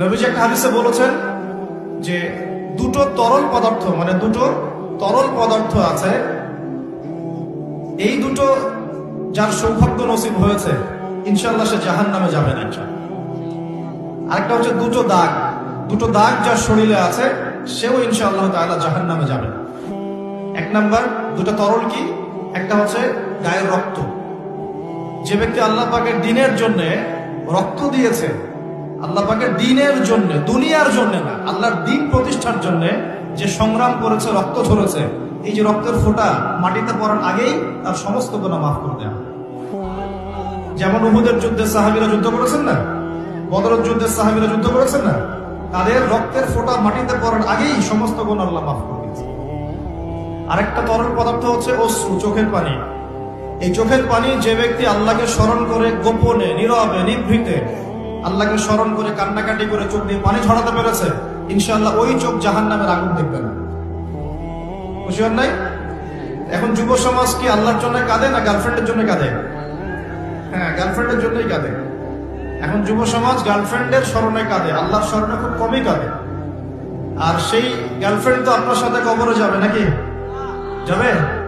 নবীজি একটা হাদিসে বলেছেন যে দুটো তরল পদার্থ মানে দুটো তরল পদার্থ আছে, এই দুটো যার সৌভাগ্য নসিব হয়েছে ইনশাল্লাহ সে জাহান নামে যাবে না। আরেকটা হচ্ছে দুটো দাগ দুটো দাগ যার শরীরে আছে, সেও ইনশাআল্লাহ তাআলা জাহান নামে যাবে এক নাম্বার, দুটো তরল কি? একটা হচ্ছে গায়ের রক্ত। যে ব্যক্তি আল্লাহ পাকের দিনের জন্য রক্ত দিয়েছে আল্লাহ পাকের দিনের জন্য, দুনিয়ার জন্য না, আল্লাহর দিন প্রতিষ্ঠার জন্য যে সংগ্রাম করেছে, রক্ত ঝরেছে এই যে রক্তের ফোঁটা মাটিতে পড়ার আগেই তার সমস্ত গুণা মাফ করে হয়। যেমন উহুদের যুদ্ধে সাহাবিরা যুদ্ধ করেছেন না? বদরের যুদ্ধে সাহাবিরা যুদ্ধ করেছেন না? তাদের রক্তের ফোঁটা মাটিতে পড়ার আগেই সমস্ত গুণ আল্লাহ মাফ করে দিয়েছে। আরেকটা তরল পদার্থ হচ্ছে অশ্রু, চোখের পানি। এই চোখের পানি যে ব্যক্তি আল্লাহকে স্মরণ করে গোপনে, নীরবে, নিভৃতে আল্লাহকে স্মরণ করে কান্নাকাটি করে চোখ দিয়ে পানি ছড়াতে পেরেছে। ইনশাল্লাহ ওই চোখ জাহান নামের আগুন দেখবে না। নাই? এখন যুব সমাজ কি আল্লাহর জন্য কাঁদে না গার্লফ্রেন্ডের জন্য কাঁদে? হ্যাঁ গার্লফ্রেন্ডের জন্যই কাঁদে। এখন যুব সমাজ গার্লফ্রেন্ডের স্মরণে কাঁদে, আল্লাহর স্মরণে খুব কমই কাঁদে। আর সেই গার্লফ্রেন্ড তো আপনার সাথে কবরে যাবে নাকি? যাবে?